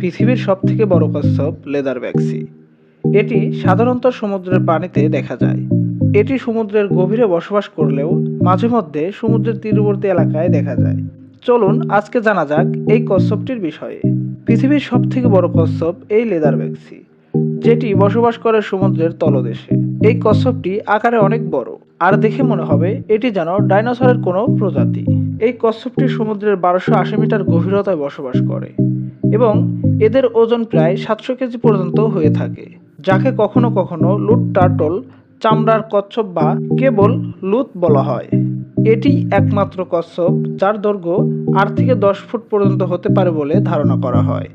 পৃথিবীর সবথেকে বড় কচ্ছপ লেদার ব্যাক্সি এটি সাধারণত সমুদ্রের পানিতে দেখা যায়। এটি সমুদ্রের গভীরে বসবাস করলেও মাঝে মধ্যে সমুদ্রের তীরবর্তী এলাকায় দেখা যায়। চলুন আজকে জানা যাক এই কচ্ছপটির বিষয়ে। পৃথিবীর সবথেকে বড় কচ্ছপ এই লেদার ব্যাক্সি যেটি বসবাস করে সমুদ্রের তলদেশে। এই কচ্ছপটি আকারে অনেক বড়, আর দেখে মনে হবে এটি যেন ডাইনোসরের কোনো প্রজাতি। এই কচ্ছপটি সমুদ্রের বারোশো আশি মিটার গভীরতায় বসবাস করে এবং এদের ওজন প্রায় সাতশো কেজি পর্যন্ত হয়ে থাকে, যাকে কখনো কখনো লুট টার্টল, চামড়ার কচ্ছপ বা কেবল লুত বলা হয়। এটি একমাত্র কচ্ছপ যার দৈর্ঘ্য আট থেকে দশ ফুট পর্যন্ত হতে পারে বলে ধারণা করা হয়।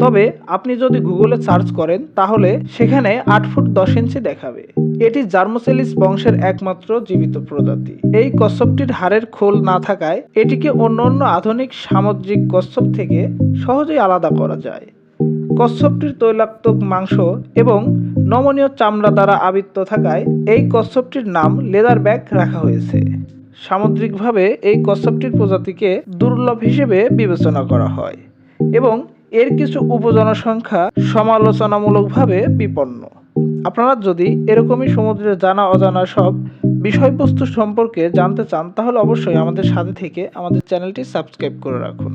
তবে আপনি যদি গুগলে সার্চ করেন, তাহলে সেখানে আট ফুট দশ ইঞ্চি দেখাবে। এটি জার্মোসেলিস বংশের একমাত্র জীবিত প্রজাতি। এই কচ্ছপটির হাড়ের খোল না থাকায় এটিকে অন্য অন্য আধুনিক সামুদ্রিক কচ্ছপ থেকে সহজেই আলাদা করা যায়। কচ্ছপটির তৈলাক্ত মাংস এবং নমনীয় চামড়া দ্বারা আবৃত থাকায় এই কচ্ছপটির নাম লেদার ব্যাগ রাখা হয়েছে। সামুদ্রিকভাবে এই কচ্ছপটির প্রজাতিকে দুর্লভ হিসেবে বিবেচনা করা হয় এবং এর কিছু উপজনসংখ্যা সমালোচনামূলকভাবে বিপন্ন। আপনারা যদি এরকমই সমুদ্রের জানা, অজানা সব বিষয়বস্তু সম্পর্কে জানতে চান, তাহলে অবশ্যই আমাদের সাথে থেকে আমাদের চ্যানেলটি সাবস্ক্রাইব করে রাখুন।